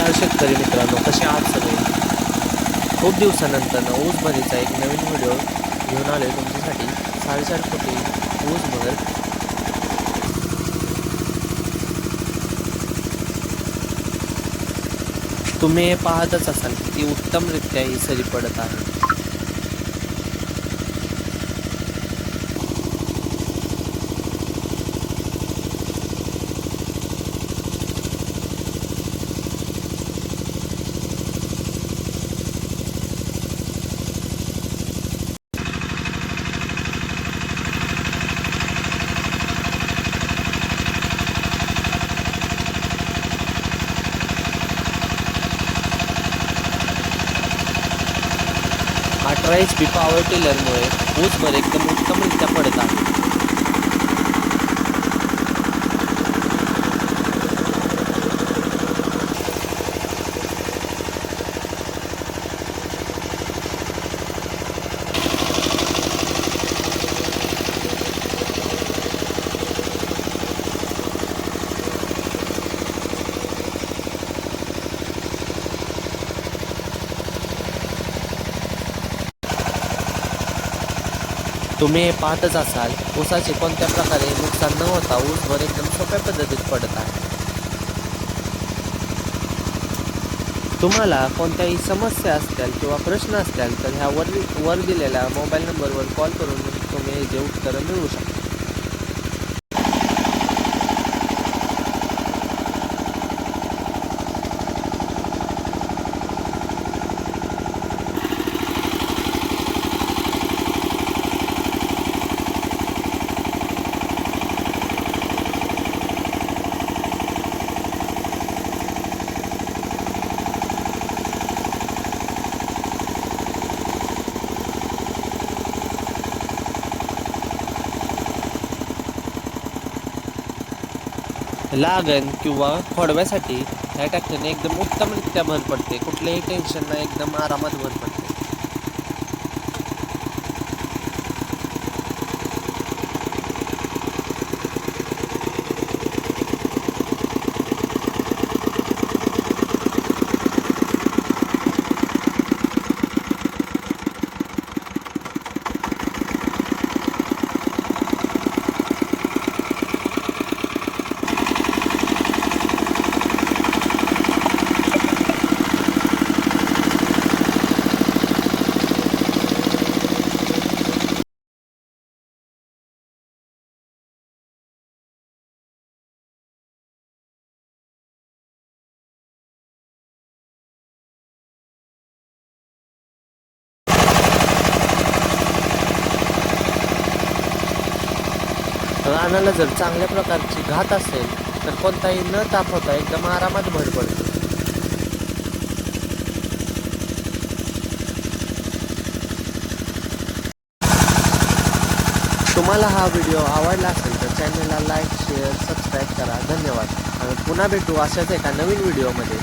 नमस्कार शेतकरी मित्रांनो कसे आहात सगळे? खूप दिवसानंतर ऊस भरीचा एक नवीन व्हिडिओ घेऊन आलो तुमच्यासाठी. साडेचार कोटी ऊस भर तुम्ही हे पाहतच असाल की उत्तमरित्या ही सरी पडत आहे. अठरा एच पी पॉवर टिलरमुळे ऊसभर एकदम उत्तमरित्या पडत आहे. तुम्ही हे पाहतच असाल ऊसाचे कोणत्या प्रकारे नुकसान न होता ऊसभर एकदम सोप्या पद्धतीत पडत आहे. तुम्हाला कोणत्याही समस्या असतील किंवा प्रश्न असतील तर ह्या वर वर दिलेल्या मोबाईल नंबरवर कॉल करून तुम्ही जे उत्तरं मिळवू शकता. लागण किंवा खोडव्यासाठी ह्या ट्रॅक्टरने एकदम उत्तमरित्या भर पडते. कुठलेही टेन्शन नाही एकदम आरामात भर पडते. रानाला जर चांगल्या प्रकारची घात असेल तर कोणताही न ताप होता एकदम आरामात भर पडते तुम्हाला हा व्हिडिओ आवडला असेल तर चॅनलला लाईक शेअर सबस्क्राईब करा. धन्यवाद. आणि पुन्हा भेटू अशाच एका नवीन व्हिडिओमध्ये.